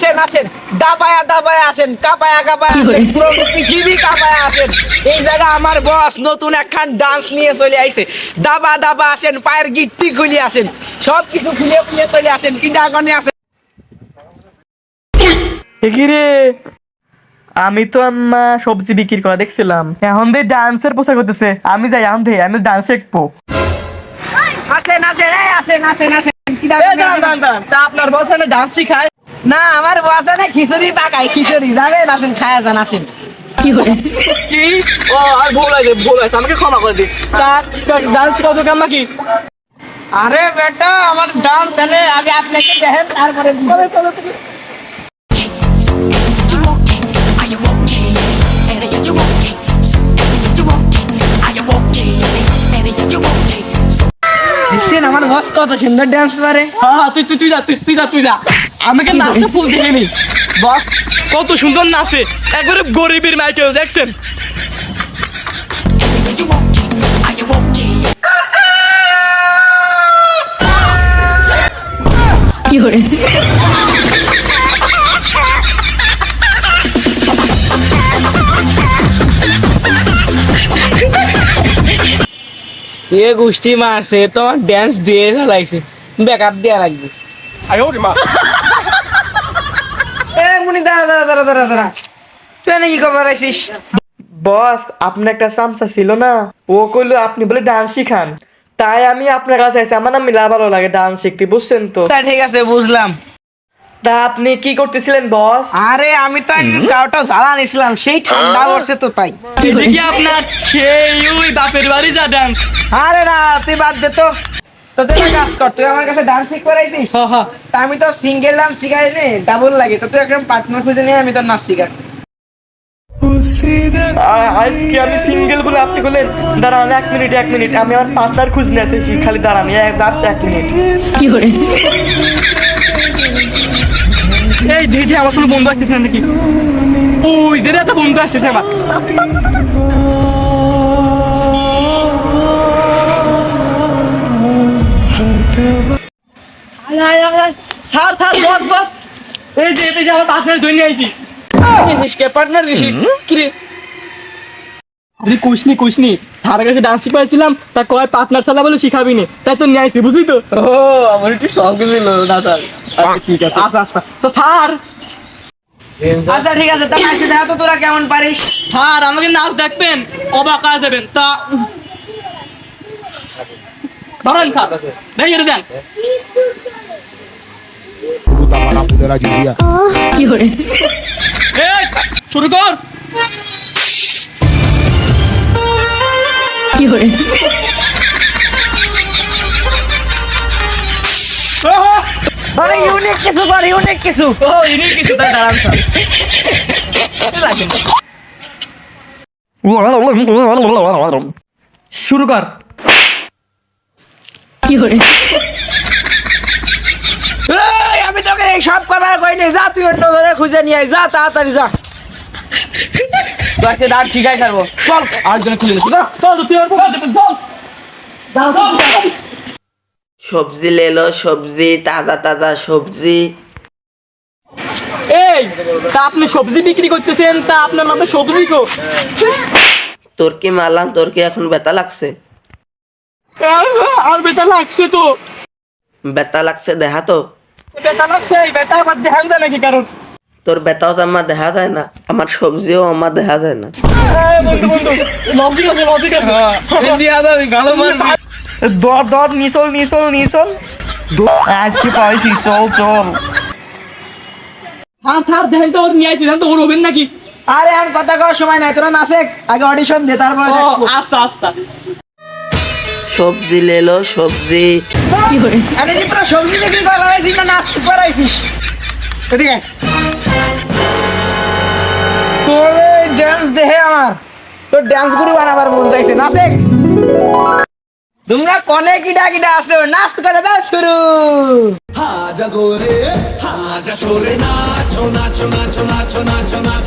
আসেন আসেন। দাবায়া দাবায়া আসেন কাপায়া কাপায়া আসেন। পুরো পৃথিবী কাপায়া আসেন। এই জায়গা আমার বস নতুন একখান ডান্স নিয়ে চলে আইছে। দাবা দাবা আসেন পায়ের গিট্টি খুলে আসেন। সব কিছু খুলে খুলে চলে আসেন কি জাগনে আসেন রে? আমি তো আম্মা সবজি বিক্রি করা দেখছিলাম। এখন দিয়ে ডান্সের পোশাক করতেছে আমি যাই এখন দিয়ে আমি ডান্স শিখব। আসেন আসেন এই আসেন আসেন আসেন। আপনার বস ডান্স শিখায়? না আমার বস না খিচুড়ি পাকাই খিচুড়ি যাবেন আসেন খায়া যান আসেন কি ও আর ভুল হয়েছে ভুল হয়েছে আমাকে ক্ষমা করে দিন। তার ডান্স কত কাম্মা কি আরে বেটা আমার ডান্স এনে আগে আপনাকে দেখেন তারপরে? দেখছেন আমার বস কত সুন্দর ডান্স পারে হ্যাঁ হ্যাঁ তুই তুই তুই যা তুই তুই যা তুই যা। আমাকে নাচটা ফুল দেখে নি বস। কত সুন্দর নাচে। একবারে গরিবের মাইকেল দেখছেন? এ গোষ্ঠী মারছে তো ড্যান্স দিয়ে ফেলাইছে ব্যাকআপ দেওয়া লাগবে। এ মুনি দাঁড়া দাঁড়া দাঁড়া দাঁড়া দাঁড়া। তুই নাকি খবর আছিস বস আপনার একটা চামচা ছিল না? ও কইলো আপনি বলে ডান্স শিখান। তাই আমি আপনার কাছে আইছি। আমার না মিলা ভালো লাগে ডান্স শিখতে বুঝছেন তো? তা ঠিক আছে বুঝলাম। তা আপনি কি করতেছিলেন বস? আরে আমি তো একটু কাউটা জ্বালা নিছিলাম সেই ঠান্ডা পড়ছে তো তাই। কি আপনার? সেই ওই বাপের বাড়ি যা ডান্স। আরে না তুই বাদ দে তো। তো তুই কাজ কর তুই আমার কাছে ডান্স শিখ করাইছিস হ্যাঁ হ্যাঁ। তা আমি তো সিঙ্গেল ডান্স শিখাই নে ডাবল লাগে। তো তুই একটা পার্টনার খুঁজে নিয়ে আমি তোর নাচ শিখাচ্ছি। আজকে আমি সিঙ্গেল বলে আপনি বললেন দাঁড়ান এক মিনিট এক মিনিট আমি আমার পার্টনার খুঁজ নিয়ে আসতেছি খালি দাঁড়ান জাস্ট এক মিনিট এই দিদি আমার কোনো বন্ধু আসতেছে নাকি? ওই যে একটা বন্ধু আসতেছে আমার। Sir sir boss boss. এই যে এই যে আমার পার্টনার জন্য আইছি। কে পার্টনার গেছিস কি রে? আরে কুশনি কুশনি স্যারের কাছে ডান্স শিখাইছিলাম তা কয় পার্টনার সালা বলে শিখাবি নি। তাই তো নিয়ে আইছি বুঝলি তো? ও আমার একটু শখ ছিল না স্যার ঠিক আছে। আচ্ছা আচ্ছা। তো স্যার আচ্ছা ঠিক আছে তা নাচে দেখা তো তোরা কেমন পারিস? স্যার আমাকে নাচ দেখবেন অবাক আর দেবেন তা ধরেন স্যার। দেখে দেন। Mala pudera dizia. এই, শুরু কর আরে ইউনিক কিছু কর ইউনিক কিছু ও ইনি কিছু তাই দাঁড়ান স্যার শুরু কর এই, আমি তোকে এই সব কথা কইনি যা তুই অন্য ধরে খুঁজে নিয়ে আয়, যা তাড়াতাড়ি যা। তোকে শিখাই ছাড়বো চল আরেকজনে খুলে নিচ্ছি না চল তুই ওর সবজি লেলো সবজি তাজা তাজা সবজি। এই তা আপনি সবজি বিক্রি করতেছেন তা আপনার মাথায় সবজি গো তোর কি মারলাম তোর কি এখন ব্যথা লাগছে? আর বেটা লাগছে তো। ব্যথা লাগছে দেখা তো। বেটা লাগছে এই বেটা আবার দেখান যায় নাকি কারণ তোর যে আমার দেখা যায় না আমার সবজিও আমার দেখা যায় না। মার। দর দর নিচল নিচল নিচল। আজকে পাইছি চল চল। হ্যাঁ স্যার দেখেন তো ওর নিয়ে আইছি দেখেন তো ওর হবেন নাকি? আরে আর কথা কওয়ার সময় নাই তোরা নাচে আগে অডিশন দে তারপরে আস্তে। সবজি লেলো সবজি। কি তোরা সবজি বিক্রি করাইছিস না নাচ করাইছিস? এদিকে তোর ড্যান্স দেহে আমার। তোর ড্যান্স গুরু বানাবার মন চাইছে। নাচে। তোমরা কনে কিডা কিডা আছো? নাচ করে দাও শুরু। হাজা গোরে হাজা সরে নাচো নাচো নাচো নাচো নাচো নাচো।